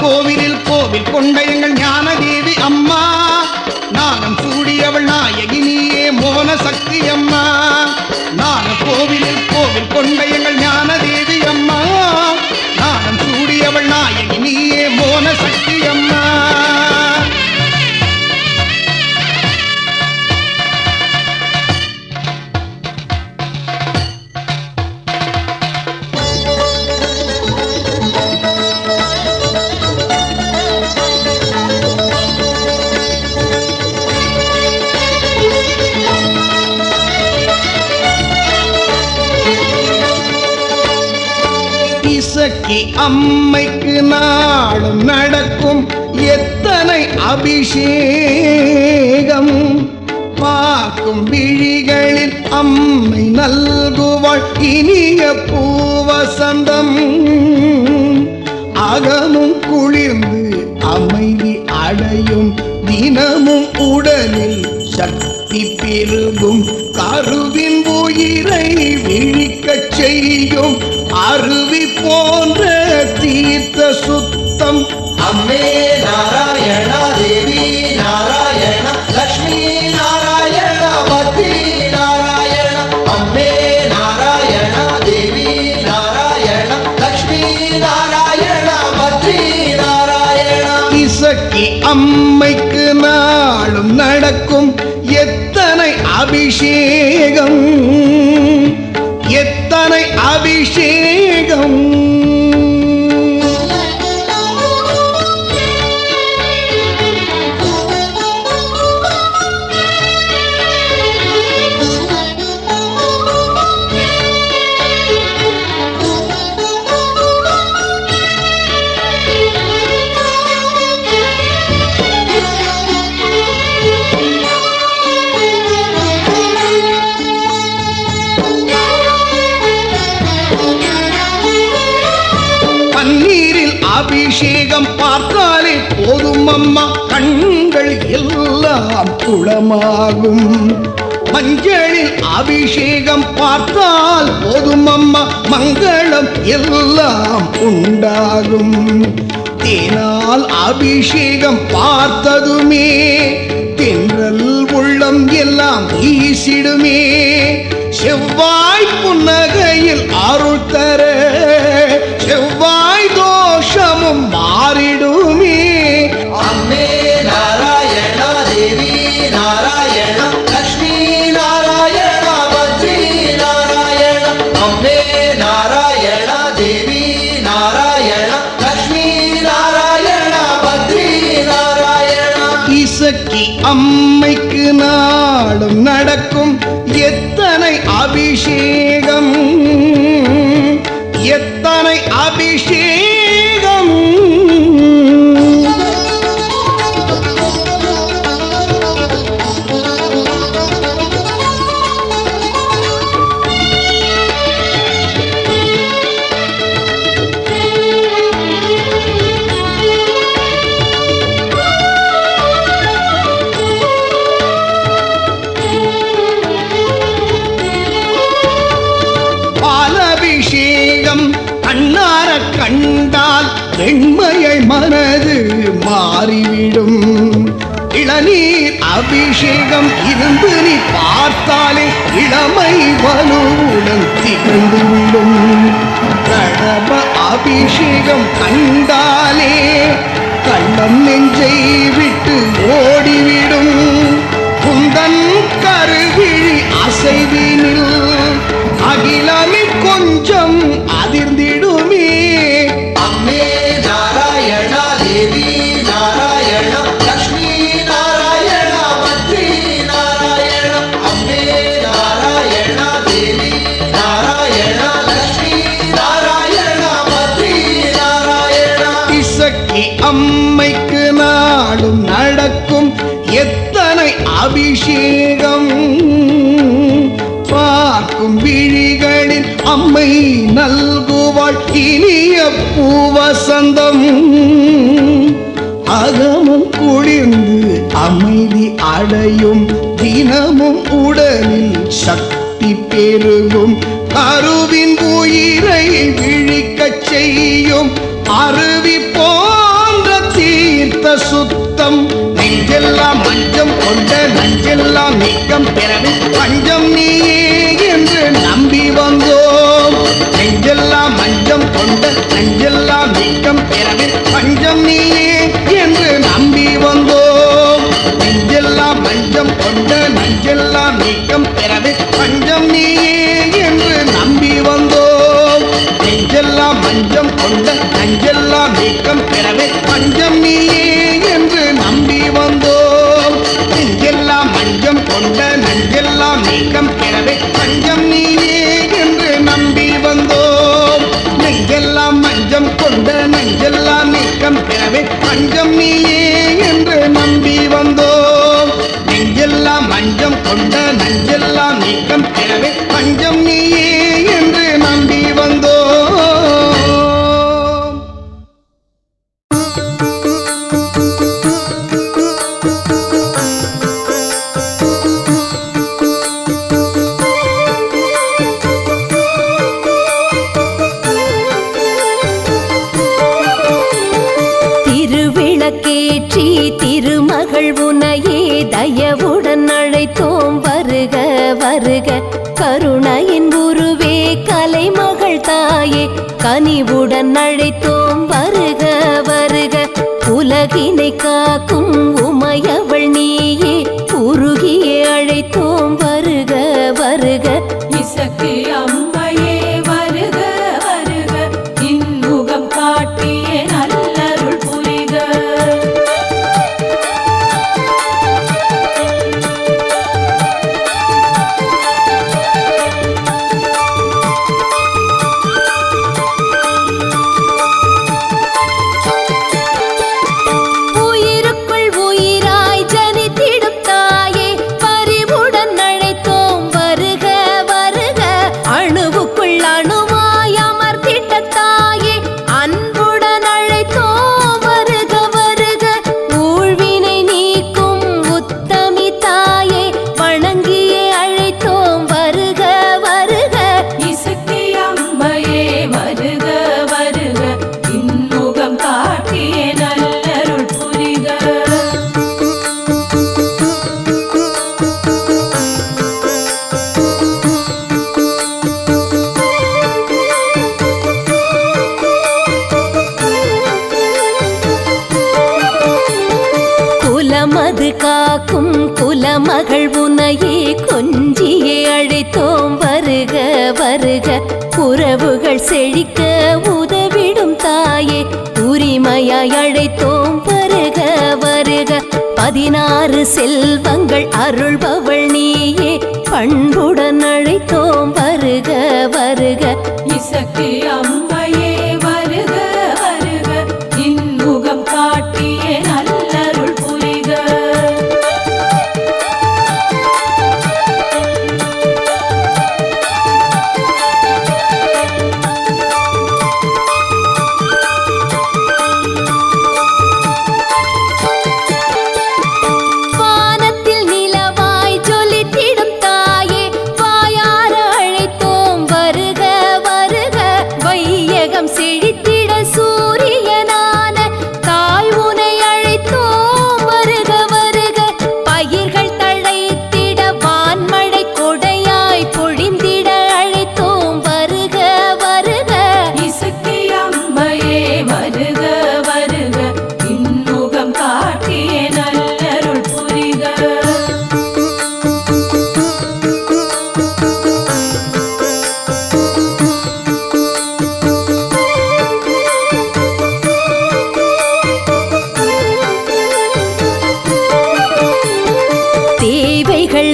கோவிலில் அம்மைக்கு நாளும் நடக்கும் எத்தனை அபிஷேகம். பார்க்கும் விழிகளில் அம்மை நல்குவாள் இனிய பூவசந்தம். அகமும் குளிர்ந்து அமைதி அடையும் தினமும் உடலில் சக்தி பெருகும். கருவின் உயிரை விழிக்கச் செய்யும் அருவி போன்ற தீர்த்த சுத்தம். அம்மே நாராயண தேவி நாராயண லக்ஷ்மி நாராயண பத்ரி நாராயண. அம்மே நாராயண தேவி நாராயண லக்ஷ்மி நாராயண பத்ரி நாராயண. இசக்கி அம்மைக்கு நாளும் நடக்கும். எத்தனை அபிஷேகம். குளமாகும். மஞ்சளில் அபிஷேகம் பார்த்தால் போதும் அம்மா மங்களம் எல்லாம் உண்டாகும். தேனால் அபிஷேகம் பார்த்ததுமே தென்றல் உள்ளம் எல்லாம் வீசிடுமே. செவ்வாய் புன்னகையில் அருள் தர அம்மைக்கு நாளும் நடக்கும். எத்தனை அபிஷேகம் வெண்மையை மனது மாறிவிடும். இளநீர் அபிஷேகம் இருந்து நீ பார்த்தாலே இளமை வலுவுடன் திகழ்ந்துவிடும். கடப அபிஷேகம் கண்டாலே கள்ளம் நெஞ்சை விட்டு ஓடிவிடும். குந்தன் கருவிழி அசைவினில் அகிலமே கொஞ்சம் விழிகளில் அம்மை நல்குவாள் இனிய பூவசந்தம். அகமும் குளிர்ந்து அமைதி அடையும் தினமும் உடலில் சக்தி பெருகும். அருவின் உயிரை விழிக்கச் செய்யும் அருவி போன்ற தீர்த்த சுத்தம். நெஞ்செல்லாம் மஞ்சம் கொண்ட நஞ்செல்லாம் நீக்கம் பிறவி பஞ்சம் நீயே. நம்பி வந்தோம். நெஞ்செல்லாம் மஞ்சம் கொண்ட நஞ்செல்லாம் நீக்கம் பிறவி பஞ்சம் நீயே என்று நம்பி வந்தோம். நெஞ்செல்லாம் மஞ்சம் கொண்ட நஞ்செல்லாம் நீக்கம் பிறவி பஞ்சம் நீயே என்று நம்பி வந்தோம். நெஞ்செல்லாம் மஞ்சம் கொண்ட நஞ்செல்லாம் நீக்கம் பெறவே பஞ்சம் நீயே என்று நம்பி வந்தோம். நெஞ்செல்லாம் மஞ்சம் கொண்ட நஞ்செல்லாம் நீக்கம் காக்கும் உறவுகள் செழிக்க உதவிடும் தாயே. உரிமையாய் அழைத்தோம் வருக வருக. பதினாறு செல்வங்கள் அருள்பவள் நீயே. பண்புடன் அழைத்தோம் வருக வருக. இசக்கி அம்மையே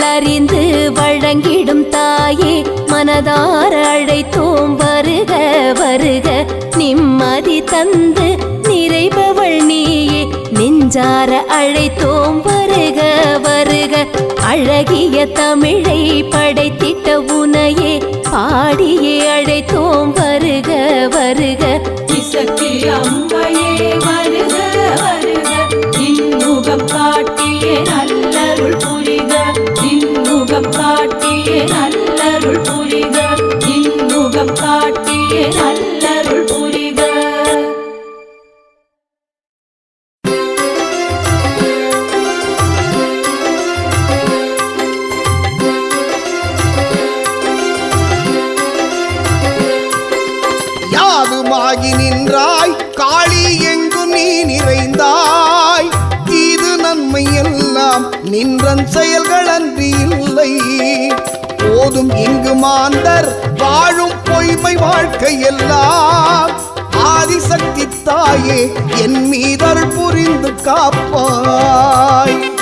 அறிந்து வழங்கிடும் தாயே மனதார அழைத்தோம் வருக வருக. நிம்மதி தந்து நிறைபவள் நீயே நெஞ்சார அழைத்தோம் வருக வருக. அழகிய தமிழை படைத்திட்ட உனையே பாடியே அழைத்தோம் வருக வருக. இசக்கி வருக வருக. இன்முகம் காட்டிய நின்றன் செயல்கள் அன்றி இல்லை. போதும் இங்கு மாந்தர் வாழும் பொய்மை வாழ்க்கை எல்லாம் ஆதிசக்தி தாயே என் மீதர் புரிந்து காப்பாய்.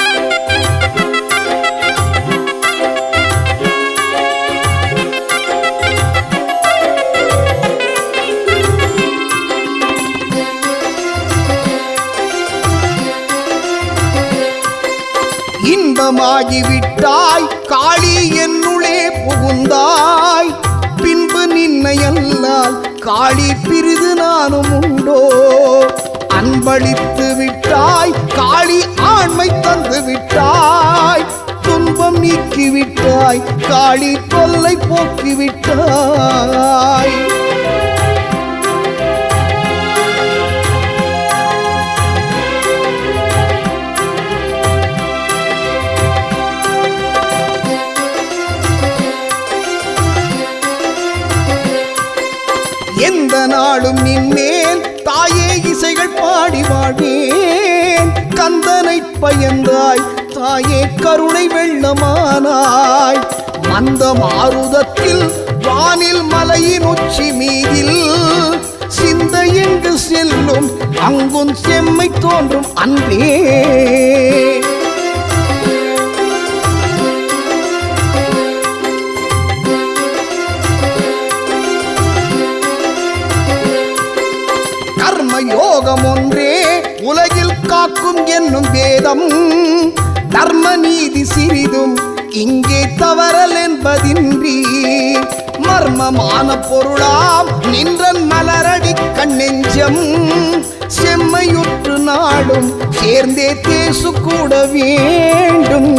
இன்பமாகிவிட்டாய் காளி என்னுளே புகுந்தாய். பின்பு நின்னை அல்லால் காளி பிரிது நானும் உண்டோ. அன்பளித்து விட்டாய். காளி ஆண்மை தந்து விட்டாய். துன்பம் நீக்கிவிட்டாய். காளி தொல்லை போக்கி பயந்தாய். தாயே கருணை வெள்ளமானாய். மந்த மாருதத்தில் வானில் மலையின் உச்சி மீதில் சிந்த எங்கு செல்லும் அங்கும் செம்மை தோன்றும் அன்பே. கர்ம யோகம் ஒன்றே காக்கும் என்னும் வேதம். தர்ம நீதி சிறிதும் இங்கே தவறல் என்பதின்றி மர்மமான பொருளாம் நின்றன் மலரடி கண்ணெஞ்சம். செம்மையுற்று நாடும் சேர்ந்தே தேசு கூட வேண்டும்.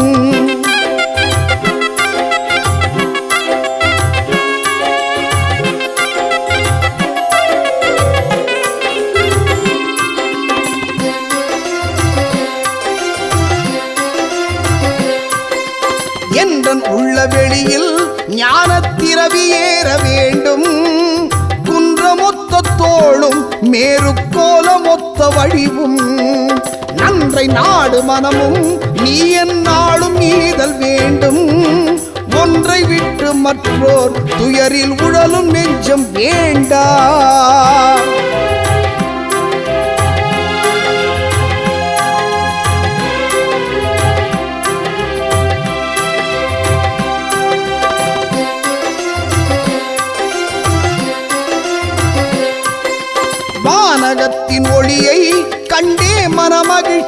என்றன் உள்ள வெளியில் ஞானத்திரவி ஏற வேண்டும். குன்றமொத்த தோளும் மேரு கோலமொத்த வடிவும். நன்றை நாடு மனமும் நீ என் நாளும் ஈதல் வேண்டும். ஒன்றை விட்டு மற்றோர் துயரில் உழலும் நெஞ்சம் வேண்டா.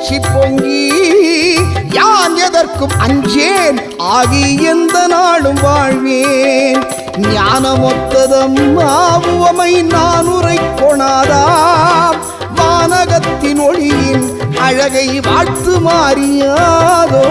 மனமகிழ்ச்சி பொங்கி யான் எதற்கும் அஞ்சேன் ஆகி எந்த நாளும் வாழ்வேன். ஞானமொத்ததம் ஆவுவமை நான் உரை கொணாதாம் வானகத்தின் ஒளியின் அழகை வாழ்த்து மாறியாதோ?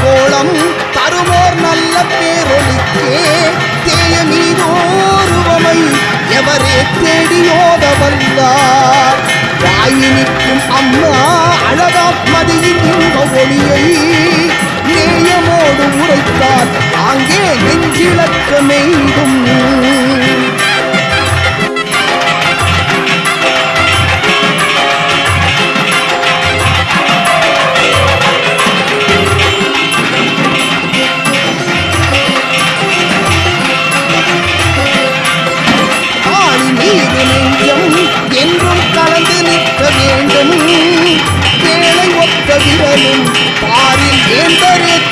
கோலம் தருமோர் நல்ல பேரொலிக்கே தேய மீதோருவமை எவரே தேடியோத வல்லார் வாயினிக்கும் அம்மா அழகாத்மதியின் இன்ப ஒளியை நேயமோடு உரைத்தார். அங்கே நெஞ்சிலக்க மெய்தும்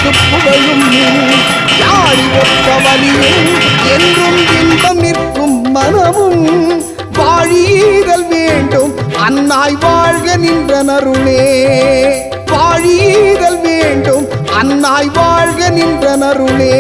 ஏந்தரேத்து புகழும் யாழி ஒத்த வலியும் என்றும் இன்பம் நிற்கும் மனமும். வாழீதல் வேண்டும் அன்னாய் வாழ்க நின்றனருளே நருளே. வேண்டும் அன்னாய் வாழ்க நின்றனருளே